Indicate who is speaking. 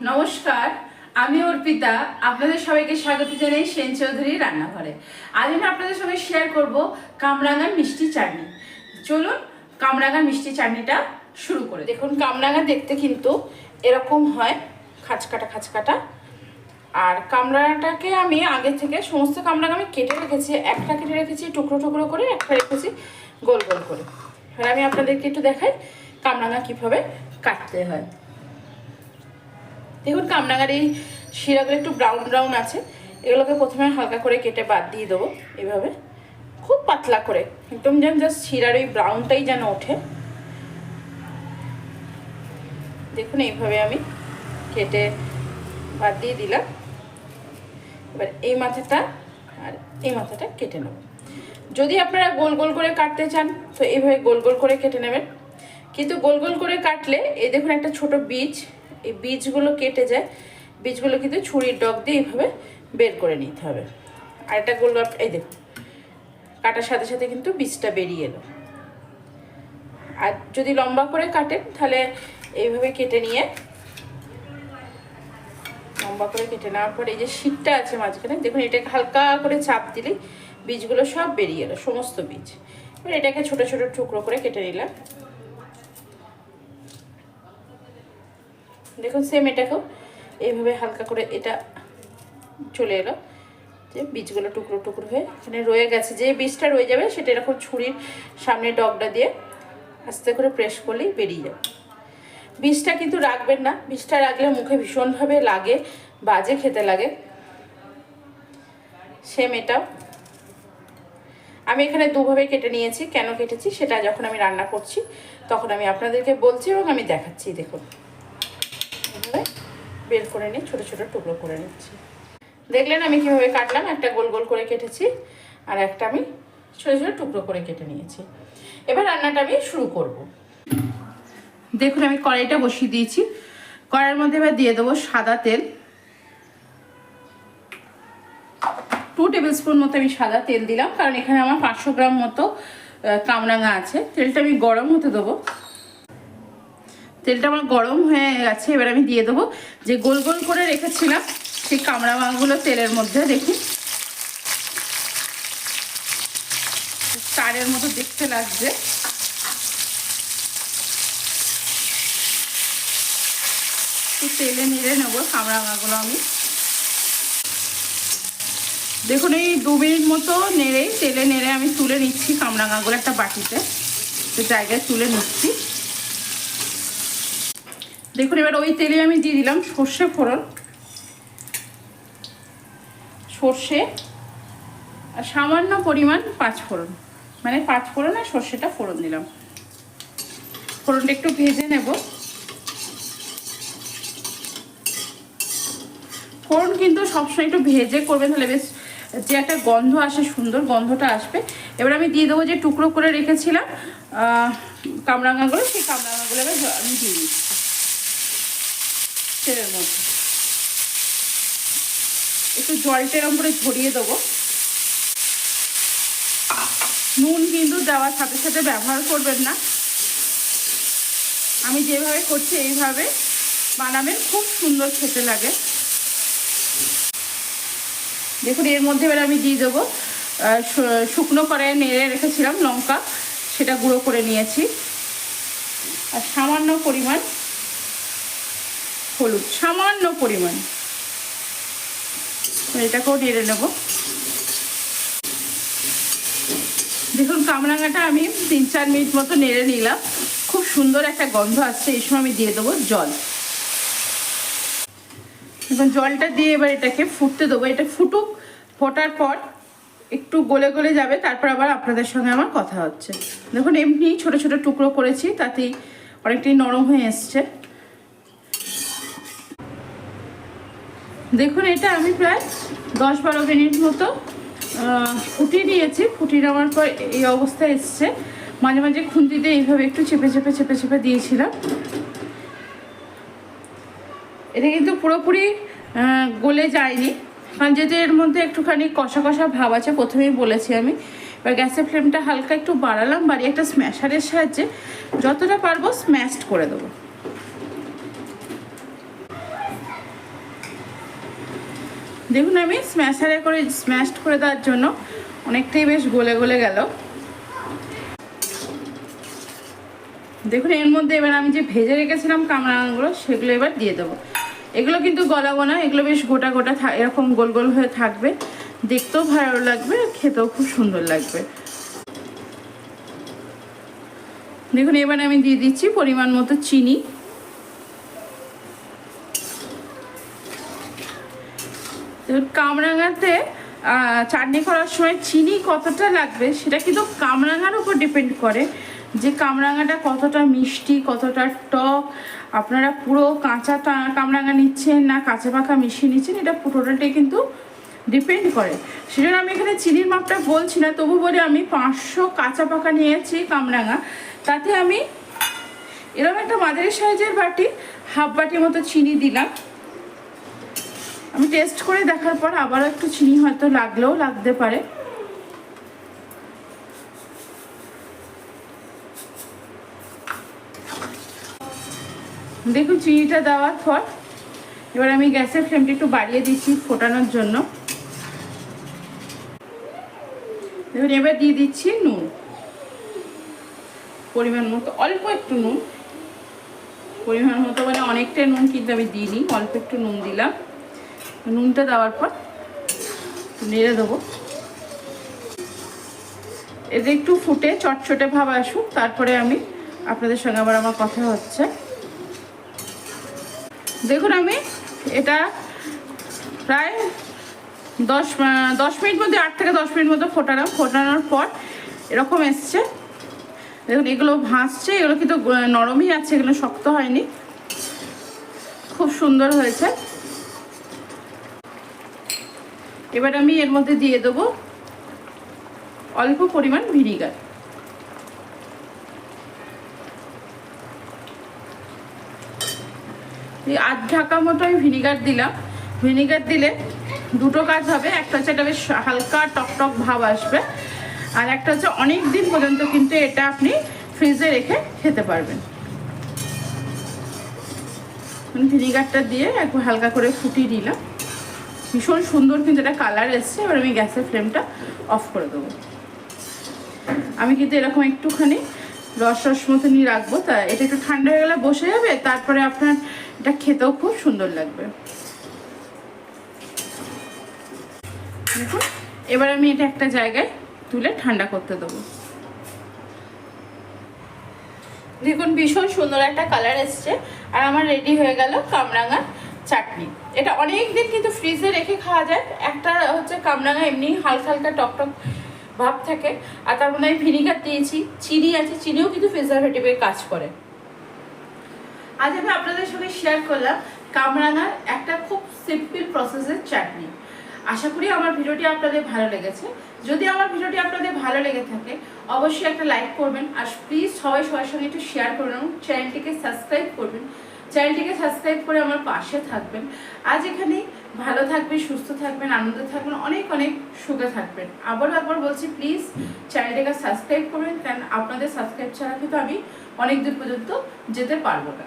Speaker 1: নমস্কার, আমি অর্পিতা। আপনাদের সবাইকে স্বাগত জানাই সেন চৌধুরী রান্নাঘরে। আজ আমি আপনাদের সঙ্গে শেয়ার করব কামরাঙার মিষ্টি চাটনি। চলুন কামরাঙার মিষ্টি চাটনিটা শুরু করে দেখুন, কামরাঙা দেখতে কিন্তু এরকম হয়, খাঁচকাটা খাঁচকাটা। আর কামরাঙাটাকে আমি আগে থেকে সমস্ত কামরাঙা আমি কেটে রেখেছি, একটা কেটে রেখেছি, টুকরো টুকরো করে, একটা রেখেছি গোল গোল করে। এবার আমি আপনাদেরকে একটু দেখাই কামরাঙা কীভাবে কাটতে হয়। দেখুন কামরাঙার এই শিরাগুলো একটু ব্রাউন ব্রাউন আছে। এগুলোকে প্রথমে হালকা করে কেটে বাদ দিয়ে দেবো এভাবে। খুব পাতলা করে। একদম যেন জাস্ট শিরার ওই ব্রাউনটাই যেন ওঠে। দেখুন এইভাবে আমি কেটে বাদ দিয়ে দিলাম। এবার এই মাথাটা আর এই মাথাটা কেটে নেব। যদি আপনারা গোল গোল করে কাটতে চান, তো এইভাবে গোল গোল করে কেটে নেবেন। কিন্তু গোল গোল করে কাটলে, এই দেখুন একটা ছোট বীজ এই বীজগুলো কেটে যায়। বীজগুলো কিন্তু ছুরির ডগ দিয়ে এইভাবে বের করে নিতে হবে। আর একটা গোল এই দেখুন, কাটার সাথে সাথে কিন্তু বীজটা বেরিয়ে এলো। আর যদি লম্বা করে কাটেন, তাহলে এইভাবে কেটে নিয়ে, লম্বা করে কেটে নেওয়ার পর এই যে শীতটা আছে মাঝখানে, দেখুন, এটাকে হালকা করে চাপ দিলেই বীজগুলো সব বেরিয়ে এলো, সমস্ত বীজ। এবার এটাকে ছোট ছোট টুকরো করে কেটে নিলাম। দেখুন সেম এটাকেও এইভাবে হালকা করে এটা চলে এলো। যে বীজগুলো টুকরো টুকরো হয়ে এখানে রয়ে গেছে। যে বীজটা রয়ে যাবে, সেটা এরকম ছুরির সামনে ডগটা দিয়ে আস্তে করে প্রেস করলেই বেরিয়ে যাবে। বীজটা কিন্তু রাখবেন না। বীজটা রাখলে মুখে ভীষণভাবে লাগে, বাজে খেতে লাগে। সেম এটাও। আমি এখানে দুভাবে কেটে নিয়েছি। কেন কেটেছি? সেটা যখন আমি রান্না করছি, তখন আমি আপনাদেরকে বলছি এবং আমি দেখাচ্ছি। দেখুন। বের করে নিয়ে ছোটো ছোটো টুকরো করে নিচ্ছি। দেখলেন আমি কীভাবে কাটলাম? একটা গোল গোল করে কেটেছি আর একটা আমি ছোটো ছোটো টুকরো করে কেটে নিয়েছি। এবার রান্নাটা আমি শুরু করব। দেখুন, আমি কড়াইটা বসিয়ে দিয়েছি। কড়াইয়ের মধ্যে এবার দিয়ে দেবো সাদা তেল। টু টেবিল স্পুন মতো আমি সাদা তেল দিলাম, কারণ এখানে আমার পাঁচশো গ্রাম মতো কামরাঙা আছে। তেলটা আমি গরম হতে দেবো। তেলটা আমার গরম হয়ে গেছে, এবার আমি দিয়ে দেবো। যে গোল গোল করে রেখেছিলাম, সেই কামরাঙাগুলো তেলের মধ্যে দেখুন তারের মতো দেখতে লাগছে। তেলে নেড়ে নেব কামরাঙাগুলো আমি। দেখুন, এই দু মিনিট মতো নেড়ে তেলে নেড়ে আমি তুলে নিচ্ছি কামরাঙাগুলো একটা বাটিতে। তো জায়গায় তুলে নিচ্ছি। দেখুন, এবার ওই তেলে আমি দিয়ে দিলাম সর্ষে ফোড়ন। সর্ষে আর সামান্য পরিমাণ পাঁচ ফোড়ন। মানে পাঁচ ফোড়ন আর সর্ষেটা ফোড়ন দিলাম। ফোড়নটা একটু ভেজে নেব। ফোড়ন কিন্তু সবসময় একটু ভেজে করবে তাহলে বেশ যে একটা গন্ধ আসে, সুন্দর গন্ধটা আসবে। এবার আমি দিয়ে দেবো যে টুকরো করে রেখেছিলাম কামরাঙাগুলো, সেই কামরাঙাগুলো এবার আমি দিয়ে দিচ্ছি। তেলের মধ্যে একটু জলটা এরকম করে ঝরিয়ে দেবো। নুন কিন্তু দেওয়ার সাথে সাথে ব্যবহার করবেন না। আমি যেভাবে করছি এইভাবে বানাবেন, খুব সুন্দর খেতে লাগে। দেখুন, এর মধ্যে এবার আমি দিয়ে দেবো শুকনো করে নেড়ে রেখেছিলাম লঙ্কা, সেটা গুঁড়ো করে নিয়েছি। আর সামান্য পরিমাণ হলুদ, সামান্য পরিমাণ। এটাকেও নেড়ে নেব। দেখুন, কামরাঙাটা আমি তিন চার মিনিট মতো নেড়ে নিলাম। খুব সুন্দর একটা গন্ধ আসছে, এই সময় আমি দিয়ে দেবো জল। এখন জলটা দিয়ে এবার এটাকে ফুটতে দেবো। এটা ফুটুক, ফোটার পর একটু গলে গলে যাবে, তারপর আবার আপনাদের সঙ্গে আমার কথা হচ্ছে। দেখুন, এমনি ছোট ছোট টুকরো করেছি, তাতেই অনেকটাই নরম হয়ে এসছে। দেখুন, এটা আমি প্রায় দশ বারো মিনিট মতো ফুটিয়ে নিয়েছি। ফুটিয়ে নেওয়ার পর এই অবস্থায় এসছে। মাঝে মাঝে খুন্তিতে এইভাবে একটু চেপে চেপে চেপে চেপে দিয়েছিলাম। এটা কিন্তু পুরোপুরি গলে যায়নি। কারণ যেহেতু এর মধ্যে একটুখানি কষা কষা ভাব আছে, প্রথমেই বলেছি আমি। এবার গ্যাসের ফ্লেমটা হালকা একটু বাড়ালাম, বাড়িয়ে একটা স্ম্যাশারের সাহায্যে যতটা পারব স্ম্যাশড করে দেবো। দেখুন, আমি স্ম্যাশারে করে স্ম্যাশড করে দেওয়ার জন্য অনেকটাই বেশ গলে গলে গেল। দেখুন, এর মধ্যে এবার আমি যে ভেজে রেখেছিলাম কামরাঙাগুলো, সেগুলো এবার দিয়ে দেবো। এগুলো কিন্তু গলাবো না, এগুলো বেশ গোটা গোটা এরকম গোল গোল হয়ে থাকবে। দেখতেও ভালো লাগবে খেতেও খুব সুন্দর লাগবে। দেখুন, এবার আমি দিয়ে দিচ্ছি পরিমাণ মতো চিনি। কামরাঙাতে চাটনি করার সময় চিনি কতটা লাগবে সেটা কিন্তু কামরাঙার উপর ডিপেন্ড করে। যে কামরাঙাটা কতটা মিষ্টি, কতটা টক, আপনারা পুরো কাঁচা কামরাঙা নিচ্ছেন না, কাঁচা পাকা মিশিয়ে নিচ্ছেন, এটা পুরোটাই কিন্তু ডিপেন্ড করে। সেজন্য আমি এখানে চিনির মাপটা বলছি না, তবু বলে আমি পাঁচশো কাঁচা পাকা নিয়েছি কামরাঙা। তাতে আমি এরকম একটা মাঝারি সাইজের বাটি, হাফ বাটির মতো চিনি দিলাম। আমি টেস্ট করে দেখার পর আবারও একটু চিনি হয়তো লাগলেও লাগতে পারে। দেখুন চিনিটা দেওয়ার পর, এবার আমি গ্যাসের ফ্লেমটা একটু বাড়িয়ে দিচ্ছি ফোটানোর জন্য। দেখুন এবার দিয়ে দিচ্ছি নুন। পরিমাণ মতো, অল্প একটু নুন। পরিমাণ মতো মানে অনেকটা নুন কিন্তু আমি দিইনি, অল্প একটু নুন দিলাম। নুনটা দেওয়ার পর নেড়ে দেবো। এতে একটু ফুটে চটচটে ভাব আসুক, তারপরে আমি আপনাদের সঙ্গে আবার আমার কথা হচ্ছে। দেখুন আমি এটা প্রায় দশ দশ মিনিট মধ্যে, আট থেকে দশ মিনিট মতো ফোটালাম। ফোটানোর পর এরকম এসছে। দেখুন, এগুলো ভাসছে এগুলো কিন্তু নরমই আছে, এগুলো শক্ত হয়নি। খুব সুন্দর হয়েছে। এবার আমি এর মধ্যে দিয়ে দেবো অল্প পরিমাণ ভিনিগার। আধ ঢাকা মতো আমি ভিনিগার দিলাম। ভিনিগার দিলে দুটো কাজ হবে, একটা হচ্ছে এটা বেশ হালকা টকটক ভাব আসবে, আর একটা হচ্ছে অনেক দিন পর্যন্ত কিন্তু এটা আপনি ফ্রিজে রেখে খেতে পারবেন। ভিনিগারটা দিয়ে একটু হালকা করে ফুটিয়ে দিলাম ভীষণ সুন্দর কিন্তু এটা কালার এসছে, এবার আমি গ্যাসের ফ্লেমটা অফ করে দেবো। আমি কিন্তু এরকম একটুখানি রস রস মতনই রাখব, তা এটা একটু ঠান্ডা হয়ে গেলে বসে যাবে, তারপরে আপনার এটা খেতেও খুব সুন্দর লাগবে। দেখুন, এবার আমি এটা একটা জায়গায় তুলে ঠান্ডা করতে দেবো। দেখুন, ভীষণ সুন্দর একটা কালার এসছে, আর আমার রেডি হয়ে গেল কামরাঙা চাটনি। এটা অনেক দিন কিন্তু ফ্রিজে রেখে খাওয়া যায়। একটা হচ্ছে কামরাঙা এমনি হালকা হালকা টকটক ভাব থাকে। আর তার মধ্যে আমি ভিনিগার দিয়েছি, চিনি আছে, চিনিও কিন্তু প্রিজারভেটিভের কাজ করে। আজ আমি আপনাদের সঙ্গে শেয়ার করলাম কামরাঙার একটা খুব সিম্পল প্রসেসের চাটনি। আশা করি আমার ভিডিওটি আপনাদের ভালো লেগেছে। যদি আমার ভিডিওটি আপনাদের ভালো লেগে থাকে, অবশ্যই একটা লাইক করবেন। আর প্লিজ সবাই সবার সঙ্গে একটু শেয়ার করবেন এবং চ্যানেলটিকে সাবস্ক্রাইব করবেন। চ্যানেলটিকে সাবস্ক্রাইব করে আমার পাশে থাকবেন। আজ এখানে ভালো থাকবেন, সুস্থ থাকবেন, আনন্দে থাকবেন, অনেক অনেক সুখে থাকবেন। আবারও আবার বলছি প্লিজ চ্যানেলটিকে সাবস্ক্রাইব করবেন, কারণ আপনাদের সাবস্ক্রাইব ছাড়া কিন্তু আমি অনেক দূর পর্যন্ত যেতে পারব না।